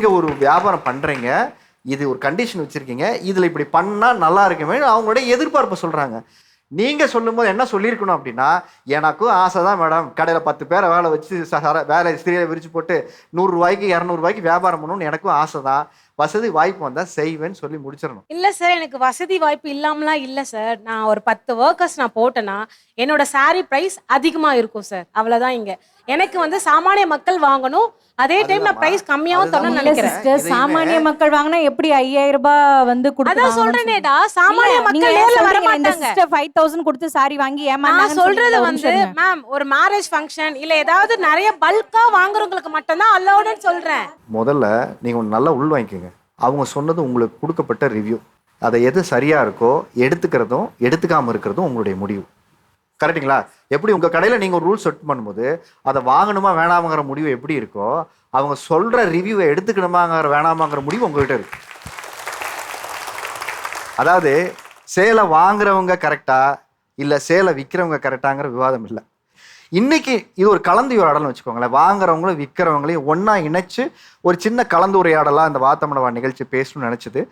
நீங்கள் ஒரு வியாபாரம் பண்ணுறீங்க இது ஒரு கண்டிஷன் வச்சுருக்கீங்க இதில் இப்படி பண்ணால் நல்லா இருக்குமே அவங்களுடைய எதிர்பார்ப்பை சொல்கிறாங்க நீங்கள் சொல்லும்போது என்ன சொல்லியிருக்கணும் அப்படின்னா எனக்கும் ஆசை தான் மேடம் கடையில் பத்து பேரை வேலை வச்சு ச- வேலை ஸ்திரியை விரிச்சு போட்டு நூறுரூவாய்க்கு இரநூறுவாய்க்கு வியாபாரம் பண்ணணும்னு எனக்கும் ஆசை தான். வசதி வாய்ப்பு வந்தால் செய்வேன்னு சொல்லி முடிச்சிடணும். இல்ல சார் எனக்கு வசதி வாய்ப்பு இல்லாமலாம் இல்ல சார் நான் ஒரு பத்து ஒர்க்கர்ஸ் நான் போட்டேன்னா என்னோட saree பிரைஸ் அதிகமா இருக்கும் சார் அவ்வளவுதான் இங்க. எனக்கு வந்து சாமானிய மக்கள் வாங்கணும். அதே டைம் நான் பிரைஸ் கம்மியாவும் தரணும்னு நினைக்கிறேன். சாமானிய மக்கள் வாங்கினா எப்படி ஐயாயிரம் ரூபாய் வந்து அதான் சொல்றேனேடா. சாமானிய மக்கள் நேர்ல வர மாட்டாங்க. ஃபைவ் தௌசண்ட் கொடுத்து சாரி வாங்கி நான் ஏமாந்தாங்கன்னு சொல்றது வந்து. மேம் ஒரு மேரேஜ் ஃபங்க்ஷன் இல்ல ஏதாவது நிறைய பல்கா வாங்குறவங்களுக்கு மட்டும்தான் அலௌடுன்னு சொல்றேன். முதல்ல ஒன்று நல்லா உள் வாங்கிக்கோங்க. அவங்க சொன்னது உங்களுக்கு கொடுக்கப்பட்ட ரிவ்யூ அதை எது சரியாக இருக்கோ எடுத்துக்கிறதும் எடுத்துக்காமல் இருக்கிறதும் உங்களுடைய முடிவு. கரெக்ட்டுங்களா? எப்படி உங்கள் கடையில் நீங்கள் ஒரு ரூல் செட் பண்ணும்போது அதை வாங்கணுமா வேணாமாங்கிற முடிவு எப்படி இருக்கோ அவங்க சொல்கிற ரிவ்யூவை எடுத்துக்கணுமாங்கிற வேணாமாங்கிற முடிவு உங்கள்கிட்ட இருக்கு. அதாவது சேலை வாங்குறவங்க கரெக்டா இல்லை சேலை விற்கிறவங்க கரெக்டாங்கிற விவாதம் இல்லை. இன்னைக்கு இது ஒரு கலந்துரையாடல்னு வச்சுக்கோங்களேன். வாங்குறவங்களும் விற்கிறவங்களையும் ஒன்றா இணைச்சு ஒரு சின்ன கலந்துரையாடலாக இந்த வாத்தமடவா நிகழ்ச்சி பேசணும்னு நினச்சிது.